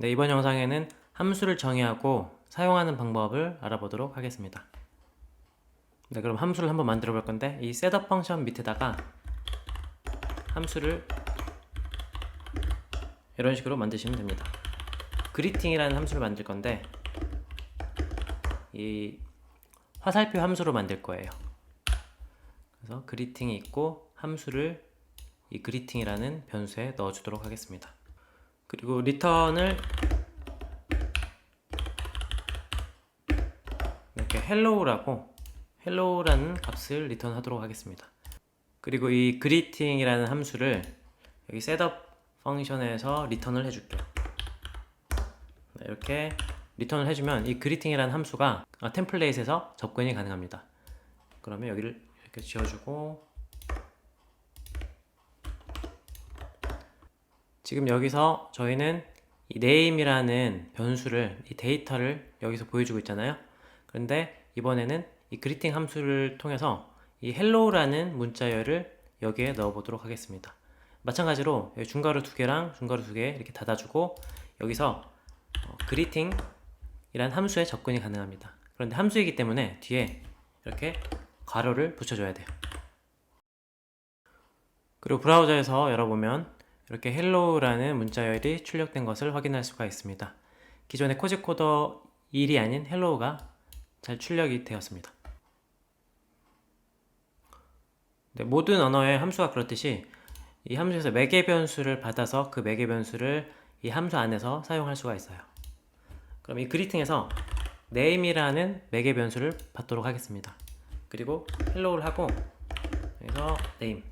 네, 이번 영상에는 함수를 정의하고 사용하는 방법을 알아보도록 하겠습니다. 네, 그럼 함수를 한번 만들어 볼 건데 이 셋업 펑션 밑에다가 함수를 이런 식으로 만드시면 됩니다. 그리팅이라는 함수를 만들 건데 이 화살표 함수로 만들 거예요. 그래서 그리팅이 있고 함수를 이 그리팅이라는 변수에 넣어주도록 하겠습니다. 그리고 리턴을 이렇게 hello라고 hello라는 값을 리턴하도록 하겠습니다. 그리고 이 greeting이라는 함수를 여기 setup 펑션에서 리턴을 해줄게요. 네, 이렇게 리턴을 해주면 이 greeting이라는 함수가 아, 템플레이트에서 접근이 가능합니다. 그러면 여기를 이렇게 지어주고 지금 여기서 저희는 이 name이라는 변수를 이 데이터를 여기서 보여주고 있잖아요. 그런데 이번에는 이 greeting 함수를 통해서 이 hello라는 문자열을 여기에 넣어 보도록 하겠습니다. 마찬가지로 중괄호 두 개랑 중괄호 두 개 이렇게 닫아주고 여기서 어, greeting 이란 함수에 접근이 가능합니다. 그런데 함수이기 때문에 뒤에 이렇게 괄호를 붙여줘야 돼요. 그리고 브라우저에서 열어보면 이렇게 hello라는 문자열이 출력된 것을 확인할 수가 있습니다. 기존의 코지 코더 1이 아닌 hello가 잘 출력이 되었습니다. 네, 모든 언어의 함수가 그렇듯이 이 함수에서 매개 변수를 받아서 그 매개 변수를 이 함수 안에서 사용할 수가 있어요. 그럼 이 그리팅에서 name이라는 매개 변수를 받도록 하겠습니다. 그리고 hello를 하고 여기서 name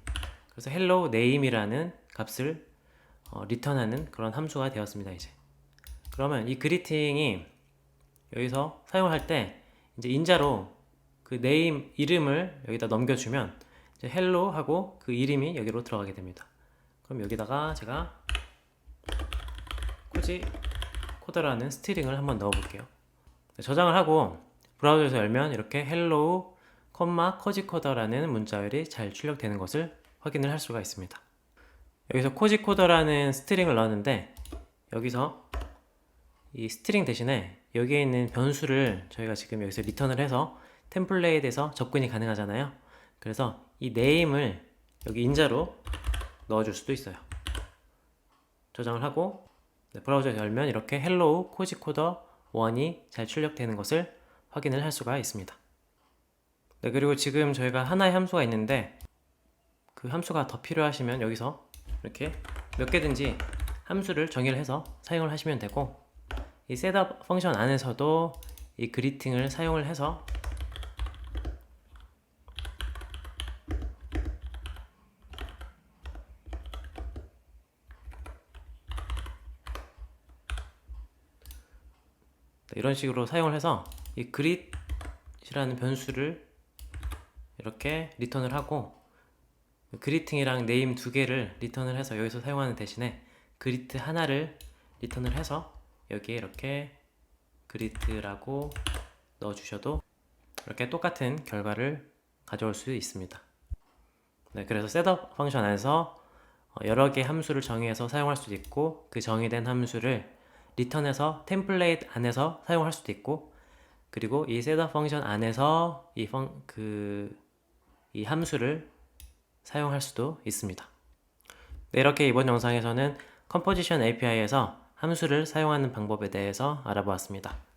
그래서 hello name이라는 값을 어, 리턴하는 그런 함수가 되었습니다. 이제 그러면 이 그리팅이 여기서 사용할 때 이제 인자로 그 name 이름을 여기다 넘겨주면 이제 hello 하고 그 이름이 여기로 들어가게 됩니다. 그럼 여기다가 제가 코지 코더라는 스트링을 한번 넣어 볼게요. 네, 저장을 하고 브라우저에서 열면 이렇게 hello, 코지코더라는 문자열이 잘 출력되는 것을 확인을 할 수가 있습니다. 여기서 코지코더라는 스트링을 넣었는데 여기서 이 스트링 대신에 여기에 있는 변수를 저희가 지금 여기서 리턴을 해서 템플레이트에서 접근이 가능하잖아요. 그래서 이 name을 여기 인자로 넣어줄 수도 있어요. 저장을 하고 네, 브라우저에서 열면 이렇게 hello 코지코더 1이 잘 출력되는 것을 확인을 할 수가 있습니다. 네, 그리고 지금 저희가 하나의 함수가 있는데 그 함수가 더 필요하시면 여기서 이렇게 몇 개든지 함수를 정의를 해서 사용을 하시면 되고 이 셋업 펑션 안에서도 이 그리팅을 사용을 해서 네, 이런 식으로 사용을 해서 이 그릿이라는 변수를 이렇게 리턴을 하고 그리팅이랑 네임 두 개를 리턴을 해서 여기서 사용하는 대신에 그리트 하나를 리턴을 해서 여기에 이렇게 그리트라고 넣어 주셔도 이렇게 똑같은 결과를 가져올 수 있습니다. 네, 그래서 셋업 펑션 안에서 어, 여러 개 함수를 정의해서 사용할 수도 있고 그 정의된 함수를 리턴해서 템플레이트 안에서 사용할 수도 있고 그리고 이 셋업 펑션 안에서 이, 펑, 그, 이 함수를 사용할 수도 있습니다. 네, 이렇게 이번 영상에서는 컴포지션 API에서 함수를 사용하는 방법에 대해서 알아보았습니다.